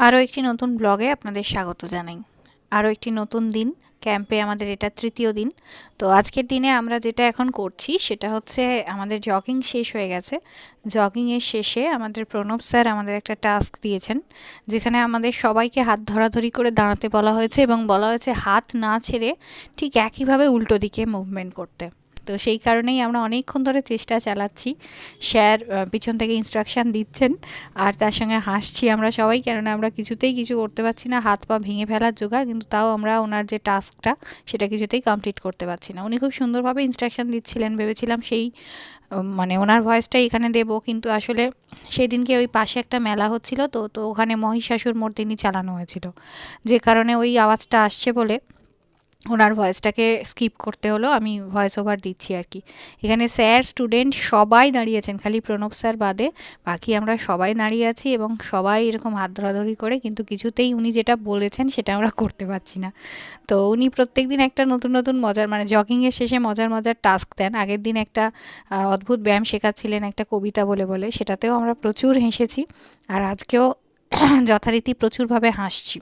আরও একটি নতুন ব্লগে আপনাদের স্বাগত জানাই। আরও একটি নতুন দিন, ক্যাম্পে আমাদের এটা তৃতীয় দিন। তো আজকের দিনে আমরা যেটা এখন করছি, সেটা হচ্ছে আমাদের জগিং শেষ হয়ে গেছে। জগিংয়ের শেষে আমাদের প্রণব স্যার আমাদের একটা টাস্ক দিয়েছেন, যেখানে আমাদের সবাইকে হাত ধরাধরি করে দাঁড়াতে বলা হয়েছে এবং বলা হয়েছে হাত না ছেড়ে ঠিক একইভাবে উল্টো দিকে মুভমেন্ট করতে। তো সেই কারণেই আমরা অনেকক্ষণ ধরে চেষ্টা চালাচ্ছি স্যার পিছন থেকে ইনস্ট্রাকশান দিচ্ছেন। আর তার সঙ্গে হাসছি আমরা সবাই, কেননা আমরা কিছুতেই কিছু করতে পারছি না। হাত পা ভেঙে ফেলার জোগাড়, কিন্তু তাও আমরা ওনার যে টাস্কটা সেটা কিছুতেই কমপ্লিট করতে পারছি না। উনি খুব সুন্দরভাবে ইনস্ট্রাকশান দিচ্ছিলেন, ভেবেছিলাম সেই মানে ওনার ভয়েসটাই এখানে দেব। কিন্তু আসলে সেই দিনকে ওই পাশে একটা মেলা হচ্ছিল, তো তো ওখানে মহিষাসুর মূর্তিনি চালানো হয়েছিল। যে কারণে ওই আওয়াজটা আসছে বলে ওনার ভয়েসটাকে স্কিপ করতে হলো, আমি ভয়েস ওভার দিচ্ছি আর কি। এখানে স্যার, স্টুডেন্ট সবাই দাঁড়িয়েছেন, খালি প্রণব স্যার বাদে বাকি আমরা সবাই দাঁড়িয়ে আছি এবং সবাই এরকম হাত ধরাধরি করে, কিন্তু কিছুতেই উনি যেটা বলেছেন সেটা আমরা করতে পারছি না। তো উনি প্রত্যেক দিন একটা নতুন নতুন মজার মানে জগিংয়ের শেষে মজার মজার টাস্ক দেন। আগের দিন একটা অদ্ভুত ব্যায়াম শেখাচ্ছিলেন একটা কবিতা বলে বলে, সেটাতেও আমরা প্রচুর হেসেছি। আর আজকেও যথারীতি প্রচুরভাবে হাসছি।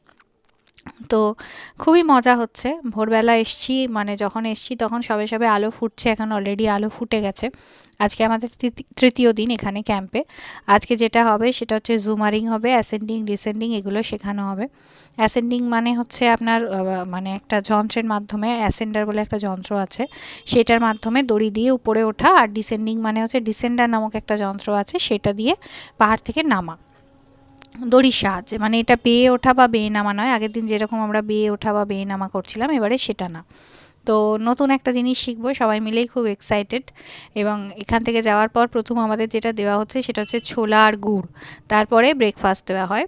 তো খুবই মজা হচ্ছে। ভোরবেলা এসছি মানে যখন এসছি তখন সবে সবে আলো ফুটছে, এখন অলরেডি আলো ফুটে গেছে। আজকে আমাদের তৃতীয় দিন এখানে ক্যাম্পে আজকে যেটা হবে সেটা হচ্ছে জুমারিং হবে অ্যাসেন্ডিং ডিসেন্ডিং এগুলো শেখানো হবে। অ্যাসেন্ডিং মানে হচ্ছে আপনার মানে একটা যন্ত্রের মাধ্যমে অ্যাসেন্ডার বলে একটা যন্ত্র আছে। সেটার মাধ্যমে দড়ি দিয়ে উপরে ওঠা আর ডিসেন্ডিং মানে হচ্ছে ডিসেন্ডার নামক একটা যন্ত্র আছে, সেটা দিয়ে পাহাড় থেকে নামা। দড়ির সাহায্যে মানে এটা বেয়ে ওঠা বা বেয়ে নামা নয়। আগের দিন যেরকম আমরা বেয়ে ওঠা বা বেয়ে নামা করছিলাম, এবারে সেটা না। তো নতুন একটা জিনিস শিখব, সবাই মিলেই খুব এক্সাইটেড এবং এখান থেকে যাওয়ার পর প্রথম আমাদের যেটা দেওয়া হচ্ছে সেটা হচ্ছে ছোলা আর গুড়। তারপরে ব্রেকফাস্ট দেওয়া হয়।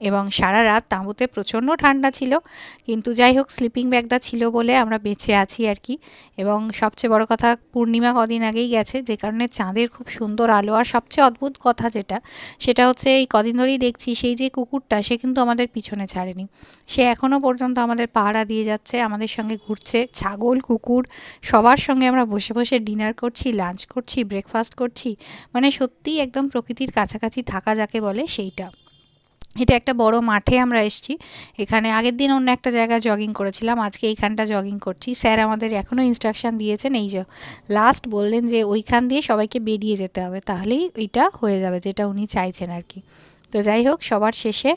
এবং সারা রাত তাঁবুতে প্রচণ্ড ঠান্ডা ছিল। কিন্তু যাই হোক স্লিপিং ব্যাগটা ছিল বলে আমরা বেঁচে আছি আর কি। এবং সবচেয়ে বড় কথা, পূর্ণিমা কদিন আগেই গেছে, যে কারণে চাঁদের খুব সুন্দর আলো। আর সবচেয়ে অদ্ভুত কথা যেটা, সেটা হচ্ছে এই কদিন ধরেই দেখছি সেই যে কুকুরটা, সে কিন্তু আমাদের পিছনে ছাড়েনি। সে এখনও পর্যন্ত আমাদের পাহারা দিয়ে যাচ্ছে, আমাদের সঙ্গে ঘুরছে। ছাগল, কুকুর, সবার সঙ্গে আমরা বসে বসে ডিনার করছি লাঞ্চ করছি ব্রেকফাস্ট করছি। মানে সত্যিই একদম প্রকৃতির কাছাকাছি থাকা যাকে বলে সেইটা। এটা একটা বড় মাঠে আমরা এসেছি। এখানে আগের দিন অন্য একটা জায়গায় জগিং করেছিলাম, আজকে এইখানটা জগিং করছি। স্যার আমাদের এখনও ইনস্ট্রাকশান দিয়েছেন, এই যে লাস্ট বললেন যে ওইখান দিয়ে সবাইকে বেরিয়ে যেতে হবে, তাহলেই এটা হয়ে যাবে, যেটা উনি চাইছেন আর কি। তো যাই হোক, সবার শেষে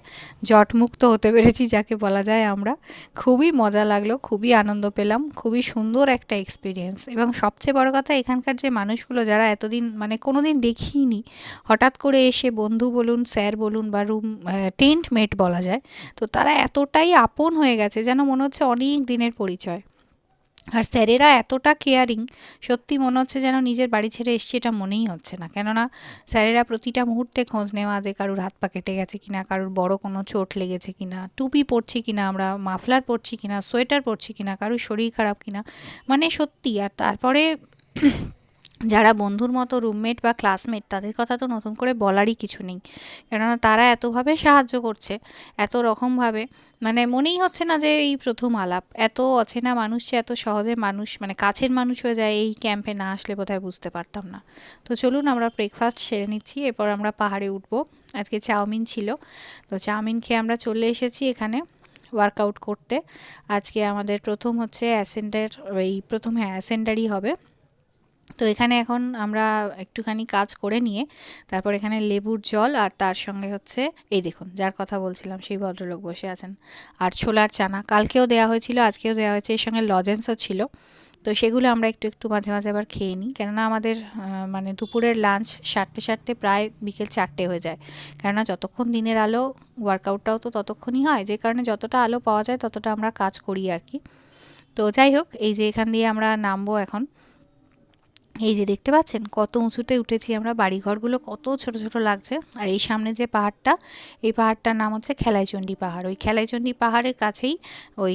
জটমুক্ত হতে পেরেছি যাকে বলা যায় আমরা। খুবই মজা লাগল, খুবই আনন্দ পেলাম, খুবই সুন্দর একটা এক্সপিরিয়েন্স এবং সবচেয়ে বড় কথা, এখানকার যে মানুষগুলো যারা এতদিন মানে কোনো দিন দেখিনি, হঠাৎ করে এসে বন্ধু বলুন, স্যার বলুন বা রুম টেন্ট মেট বলা যায়, তো তারা এতটাই আপন হয়ে গেছে যেন মনে হচ্ছে অনেক দিনের পরিচয়। আর স্যারেরা এতটা কেয়ারিং, সত্যি মনে হচ্ছে যেন নিজের বাড়ি ছেড়ে এসছে এটা মনেই হচ্ছে না। কেননা স্যারেরা প্রতিটা মুহূর্তে খোঁজ নেওয়া যে কারুর হাত পা কেটে গেছে কিনা, কারুর বড় কোনো চোট লেগেছে কিনা, টুপি পরছি কিনা আমরা, মাফলার পরছি কিনা, সোয়েটার পরছি কিনা, কারুর শরীর খারাপ কিনা মানে সত্যি। আর তারপরে যারা বন্ধুর মতো রুমমেট বা ক্লাসমেট তাদের কথা তো নতুন করে বলারই কিছু নেই। কেননা তারা এতভাবে সাহায্য করছে, এত রকমভাবে মানে মনেই হচ্ছে না যে এই প্রথম আলাপ। এত অচেনা মানুষ যে এত সহজে মানুষ মানে কাছের মানুষ হয়ে যায়, এই ক্যাম্পে না আসলে বোধহয় বুঝতে পারতাম না। তো চলুন আমরা ব্রেকফাস্ট সেরে নিচ্ছি, এরপর আমরা পাহাড়ে উঠবো। আজকে চাউমিন ছিল। তো চাউমিন খেয়ে আমরা চলে এসেছি এখানে ওয়ার্কআউট করতে। আজকে আমাদের প্রথম হচ্ছে অ্যাসেন্ডার এই প্রথম হ্যাঁ অ্যাসেন্ডারই হবে। তো এখানে এখন আমরা একটুখানি কাজ করে নিয়ে তারপর এখানে লেবুর জল আর তার সঙ্গে হচ্ছে, এই দেখুন, যার কথা বলছিলাম সেই ভদ্রলোক বসে আছেন। আর ছোলার চানা, কালকেও দেওয়া হয়েছিল, আজকেও দেওয়া হয়েছে, এর সঙ্গে লজেন্সও ছিল। তো সেগুলো আমরা একটু একটু মাঝে মাঝে আবার খেয়ে নিই। কেননা আমাদের মানে দুপুরের লাঞ্চ সারতে সারতে প্রায় বিকেল চারটে হয়ে যায়। কেননা যতক্ষণ দিনের আলো ওয়ার্কআউটটাও তো ততক্ষণই হয়। যে কারণে যতটা আলো পাওয়া যায়, ততটা আমরা কাজ করি আর কি। তো যাই হোক, এই যে এখান দিয়ে আমরা নামবো এখন। এই যে দেখতে পাচ্ছেন, কত উঁচুতে উঠেছি আমরা, বাড়িঘরগুলো কত ছোট ছোট লাগছে। আর এই সামনে যে পাহাড়টা, এই পাহাড়টার নাম হচ্ছে খেলাইচণ্ডী পাহাড়। ওই খেলাইচণ্ডী পাহাড়ের কাছেই ওই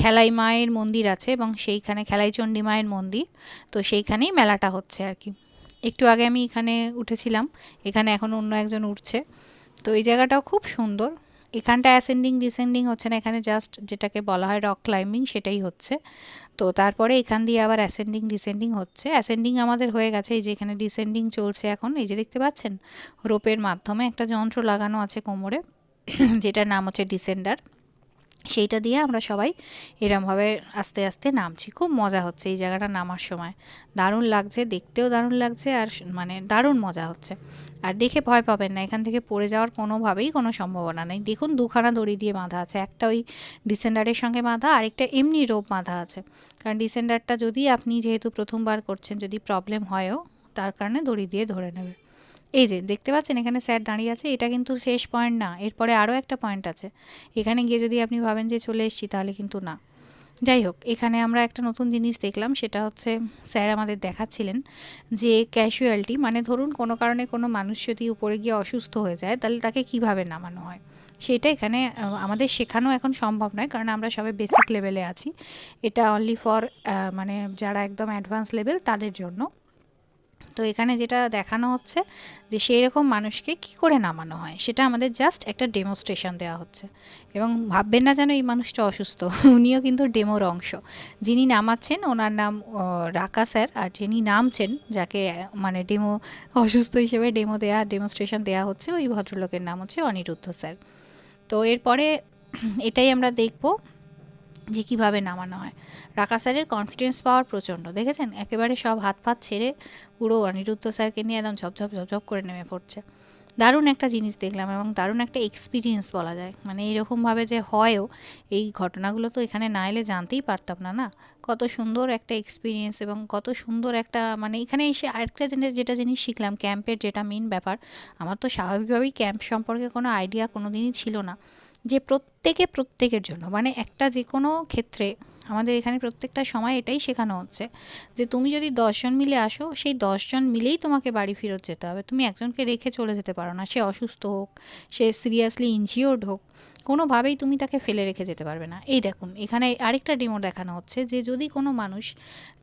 খেলাই মায়ের মন্দির আছে এবং সেইখানে খেলাইচণ্ডী মায়ের মন্দির। তো সেইখানেই মেলাটা হচ্ছে আর কি। একটু আগে আমি এখানে উঠেছিলাম, এখানে এখন অন্য একজন উঠছে। তো এই জায়গাটাও খুব সুন্দর। এখানটা অ্যাসেন্ডিং ডিসেন্ডিং হচ্ছে না, এখানে জাস্ট যেটাকে বলা হয় রক ক্লাইম্বিং সেটাই হচ্ছে। তো তারপরে এখান দিয়ে আবার অ্যাসেন্ডিং ডিসেন্ডিং হচ্ছে। অ্যাসেন্ডিং আমাদের হয়ে গেছে, এই যে এখানে ডিসেন্ডিং চলছে এখন, এই যে দেখতে পাচ্ছেন? রোপের মাধ্যমে একটা যন্ত্র লাগানো আছে কোমরে, যেটার নাম হচ্ছে ডিসেন্ডার সেইটা দিয়ে আমরা সবাই এরমভাবে আস্তে আস্তে নামছি। খুব মজা হচ্ছে এই জায়গাটা নামার সময়। দারুণ লাগছে, দেখতেও দারুণ লাগছে আর মানে দারুণ মজা হচ্ছে। আর দেখে ভয় পাবেন না। এখান থেকে পড়ে যাওয়ার কোনোভাবেই কোনো সম্ভাবনা নেই। দেখুন, দুখানা দড়ি দিয়ে বাঁধা আছে। একটা ওই ডিসেন্ডারের সঙ্গে বাঁধা, আরেকটা এমনি রোপ বাঁধা আছে। কারণ ডিসেন্ডারটা যদি আপনি যেহেতু প্রথমবার করছেন, যদি প্রবলেম হয়ও, তার কারণে দড়ি দিয়ে ধরে নেবে। এই যে, দেখতে পাচ্ছেন, এখানে স্যার দাঁড়িয়ে আছে। এটা কিন্তু শেষ পয়েন্ট না, এরপরে আরও একটা পয়েন্ট আছে। এখানে গিয়ে যদি আপনি ভাবেন যে চলে এসেছি, তাহলে কিন্তু না। যাই হোক, এখানে আমরা একটা নতুন জিনিস দেখলাম, সেটা হচ্ছে স্যার আমাদের দেখাচ্ছিলেন যে ক্যাশুয়ালিটি মানে ধরুন কোনো কারণে কোনো মানুষ যদি উপরে গিয়ে অসুস্থ হয়ে যায়, তাহলে তাকে কীভাবে নামানো হয়? সেটা এখানে আমাদের শেখানো এখন সম্ভব নয়, কারণ আমরা সবাই বেসিক লেভেলে আছি। এটা অনলি ফর মানে যারা একদম অ্যাডভান্স লেভেল তাদের জন্য। তো এখানে যেটা দেখানো হচ্ছে যে সেই রকম মানুষকে কি করে নামানো হয়, সেটা আমাদের জাস্ট একটা ডেমোস্ট্রেশন দেওয়া হচ্ছে। এবং ভাববেন না যেন এই মানুষটা অসুস্থ, উনিও কিন্তু ডেমোর অংশ। যিনি নামাচ্ছেন, ওনার নাম রাকা স্যার, আর যিনি নামছেন, যাকে মানে ডেমো, অসুস্থ হিসেবে ডেমো দেয়া ডেমোস্ট্রেশন দেওয়া হচ্ছে, ওই ভদ্রলোকের নাম হচ্ছে অনিরুদ্ধ স্যার। তো এরপরে এটাই আমরা দেখব। যে কীভাবে নামানো হয়। রাকা স্যারের কনফিডেন্স পাওয়ার প্রচণ্ড, দেখেছেন? একেবারে সব হাত ফাত ছেড়ে পুরো অনিরুদ্ধ স্যারকে নিয়ে একদম ঝপঝপ ঝপঝপ করে নেমে পড়ছে। দারুণ একটা জিনিস দেখলাম এবং দারুণ একটা এক্সপিরিয়েন্স বলা যায়। মানে এইরকমভাবে যে হয়ও, এই ঘটনাগুলো তো এখানে না এলে জানতেই পারতাম না না? কত সুন্দর একটা এক্সপিরিয়েন্স এবং কত সুন্দর একটা মানে এখানে এসে আরেকটা জিনিস, যেটা জিনিস শিখলাম ক্যাম্পের যেটা মেন ব্যাপার, আমার তো স্বাভাবিকভাবেই ক্যাম্প সম্পর্কে কোনো আইডিয়া কোনো দিনই ছিল না। যে প্রত্যেকে প্রত্যেকের জন্য মানে একটা যে কোনো ক্ষেত্রে আমাদের এখানে প্রত্যেকটা সময় এটাই শেখানো হচ্ছে যে তুমি যদি দশজন মিলে আসো, সেই দশজন মিলেই তোমাকে বাড়ি ফেরত যেতে হবে। তুমি একজনকে রেখে চলে যেতে পারো না, সে অসুস্থ হোক, সে সিরিয়াসলি ইনজিওর্ড হোক, কোনোভাবেই তুমি তাকে ফেলে রেখে যেতে পারবে না। এই দেখুন, এখানে আরেকটা ডিমো দেখানো হচ্ছে যে যদি কোনো মানুষ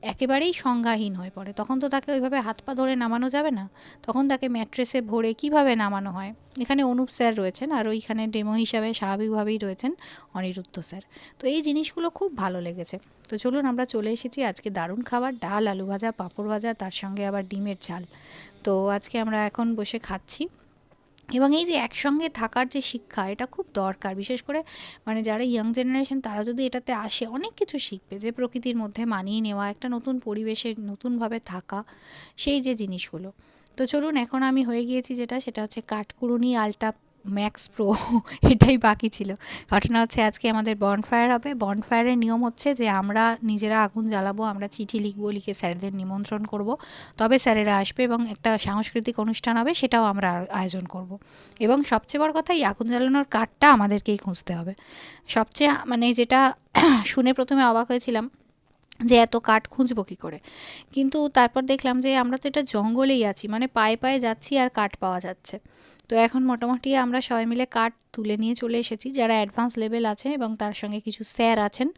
একেবারেই সংজ্ঞাহীন হয়ে পড়ে, তখন তো তাকে ওইভাবে হাত পা ধরে নামানো যাবে না? তখন তাকে ম্যাট্রেসে ভরে কীভাবে নামানো হয়? এখানে অনুপ স্যার রয়েছেন আর ওইখানে ডেমো হিসাবে স্বাভাবিকভাবেই রয়েছেন অনিরুদ্ধ স্যার। তো এই জিনিসগুলো খুব ভালো লেগেছে। তো চলুন আমরা চলে এসেছি আজকে দারুণ খাবার, ডাল, আলু ভাজা, পাঁপড় ভাজা, তার সঙ্গে আবার ডিমের ঝাল। তো আজকে আমরা এখন বসে খাচ্ছি। এবং এই যে একসঙ্গে থাকার যে শিক্ষা, এটা খুব দরকার। বিশেষ করে মানে যারা ইয়াং জেনারেশন তারা যদি এটাতে আসে, অনেক কিছু শিখবে যে প্রকৃতির মধ্যে মানিয়ে নেওয়া, একটা নতুন পরিবেশে নতুনভাবে থাকা, সেই যে জিনিসগুলো। তো চলুন, এখন আমি হয়ে গিয়েছি যেটা, সেটা হচ্ছে কাঠকুরুনি আলটা ম্যাক্স প্রো, এটাই বাকি ছিল। ঘটনা হচ্ছে আজকে আমাদের বনফায়ার হবে। বনফায়ারের নিয়ম হচ্ছে যে, আমরা নিজেরা আগুন জ্বালাবো, আমরা চিঠি লিখব, লিখে স্যারদের নিমন্ত্রণ করব। তবে স্যারেরা আসবে এবং একটা সাংস্কৃতিক অনুষ্ঠান হবে, সেটাও আমরা আয়োজন করব। এবং সবচেয়ে বড় কথা, এই আগুন জ্বালানোর কাঠটা আমাদেরকেই খুঁজতে হবে। সবচেয়ে মানে যেটা শুনে প্রথমে অবাক হয়েছিলাম যে এত কাঠ খুঁজবো কী করে? কিন্তু তারপর দেখলাম যে আমরা তো এটা জঙ্গলেই আছি মানে পায়ে পায়ে যাচ্ছি আর কাঠ পাওয়া যাচ্ছে। তো এখন মোটামুটি আমরা সবাই মিলে কাঠ তুলে নিয়ে চলে এসেছি। যারা অ্যাডভান্স লেভেল আছে এবং তার সঙ্গে কিছু স্যার আছেন,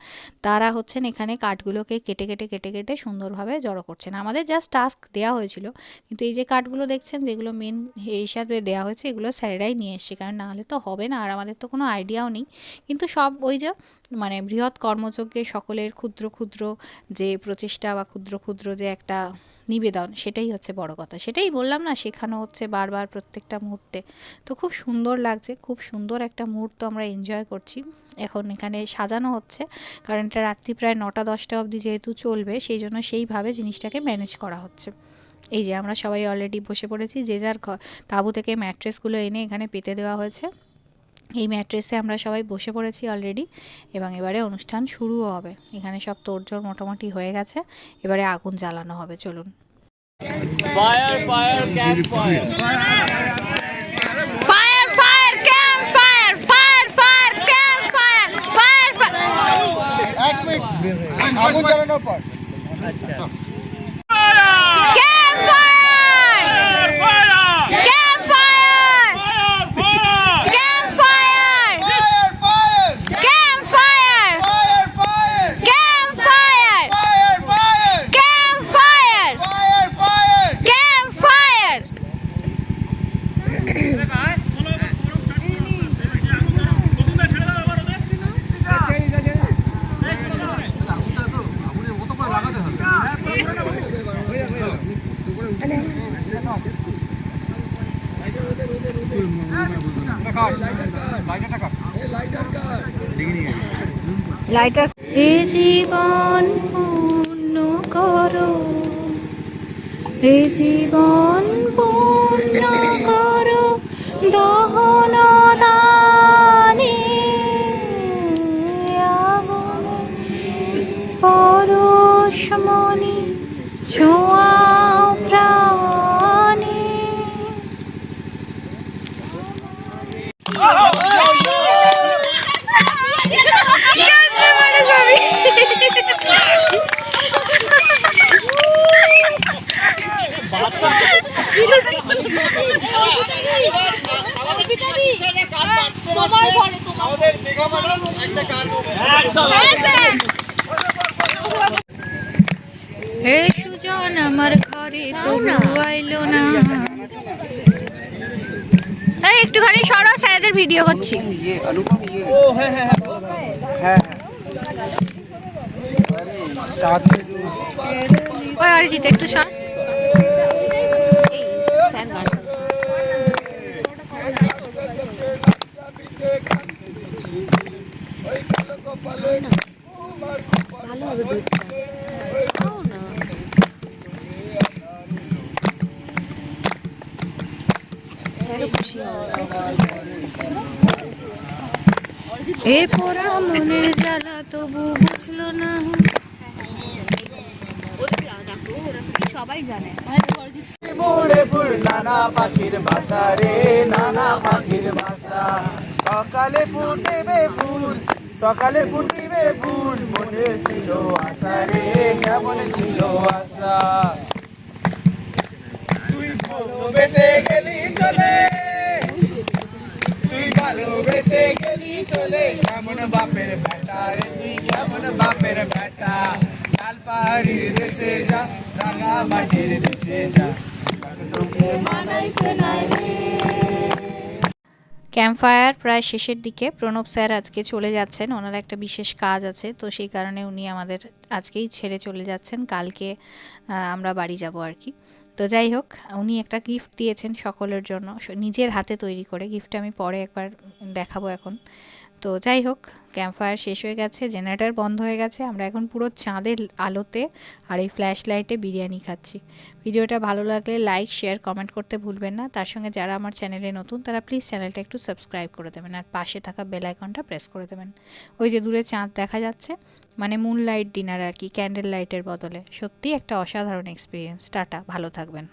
তারা হচ্ছেন এখানে কাঠগুলোকে কেটে কেটে কেটে কেটে সুন্দরভাবে জড়ো করছেন। আমাদের জাস্ট টাস্ক দেওয়া হয়েছিল, কিন্তু এই যে কাঠগুলো দেখছেন, যেগুলো মেন হিসাবে দেওয়া হয়েছে, এগুলো স্যারেরাই নিয়ে এসছে, কারণ নাহলে তো হবে না, আর আমাদের তো কোনো আইডিয়াও নেই। কিন্তু সব ওই যে মানে বৃহৎ কর্মযজ্ঞে সকলের ক্ষুদ্র ক্ষুদ্র যে প্রচেষ্টা বা ক্ষুদ্র ক্ষুদ্র যে একটা নিবেদন, সেটাই হচ্ছে বড় কথা। সেটাই বললাম না, শেখানো হচ্ছে বারবার প্রত্যেকটা মুহূর্তে। তো খুব সুন্দর লাগছে, খুব সুন্দর একটা মুহূর্ত আমরা এনজয় করছি। এখন এখানে সাজানো হচ্ছে, কারণ এটা রাত্রি প্রায় নটা, দশটা অবধি যেহেতু চলবে, সেই জন্য সেইভাবে জিনিসটাকে ম্যানেজ করা হচ্ছে। এই যে আমরা সবাই অলরেডি বসে পড়েছি, যে যার তাঁবু থেকে ম্যাট্রেসগুলো এনে এখানে পেতে দেওয়া হয়েছে। এই ম্যাট্রেসে আমরা সবাই বসে পড়েছি অলরেডি এবং এবারে অনুষ্ঠান শুরুও হবে। এখানে সব তোড়জোড় মোটামুটি হয়ে গেছে এবারে আগুন জ্বালানো হবে চলুন। Fire fire, campfire. লাইটার হে জীবন পূর্ণ করো। হে জীবন পূর্ণ করো। দহন দানে পরশমণি ছোঁয়া প্রাণে আমাদের মেঘা ম্যাডাম একটা গান হে সুজন, আমার ঘরে আইলো না। এই, একটুখানি সরো, স্যারদের ভিডিও করছি। ওই অরিজিৎ, একটু সর। এ পোড়া মনের জ্বালা তবু বুঝলো না। সবাই জানে নানা পাখির বাসা রে, নানা পাখির বাসা। সকালে ফুটিবে ফুল সকালে ফুটিবে ফুল মনে ছিল আশা রে, কেমন ছিল আশা? তুই ভালোবেসে গেলি চলে। তুই ভালোবেসে গেলি চলে। কেমন বাপের বেটা রে, তুই কেমন বাপের বেটা? লাল পাহাড়ির দেশে যা, রাঙা মাটির দেশে যা। তোকে মানাইছে নাই রে। ক্যাম্প ফায়ার প্রায় শেষের দিকে প্রণব স্যার আজকে চলে যাচ্ছেন। ওনার একটা বিশেষ কাজ আছে, তো সেই কারণে উনি আমাদের আজকেই ছেড়ে চলে যাচ্ছেন। কালকে আমরা বাড়ি যাব আর কি। তো যাই হোক, উনি একটা গিফট দিয়েছেন সকলের জন্য। নিজের হাতে তৈরি করে গিফটটা আমি পরে একবার দেখাবো এখন। তো যাই হোক ক্যাম্প ফায়ার শেষ হয়ে গেছে জেনারেটর বন্ধ হয়ে গেছে। আমরা এখন পুরো চাঁদের আলোতে আর এই ফ্ল্যাশ লাইটে বিরিয়ানি খাচ্ছি। ভিডিওটা ভালো লাগলে লাইক শেয়ার কমেন্ট করতে ভুলবেন না। তার সঙ্গে যারা আমার চ্যানেলে নতুন, তারা প্লিজ চ্যানেলটা একটু সাবস্ক্রাইব করে দেবেন আর পাশে থাকা বেল আইকনটা প্রেস করে দেবেন। ওই যে দূরে চাঁদ দেখা যাচ্ছে মানে মুন লাইট ডিনার আর কি ক্যান্ডেল লাইটের বদলে। সত্যি একটা অসাধারণ এক্সপিরিয়েন্স টাটা, ভালো থাকবেন।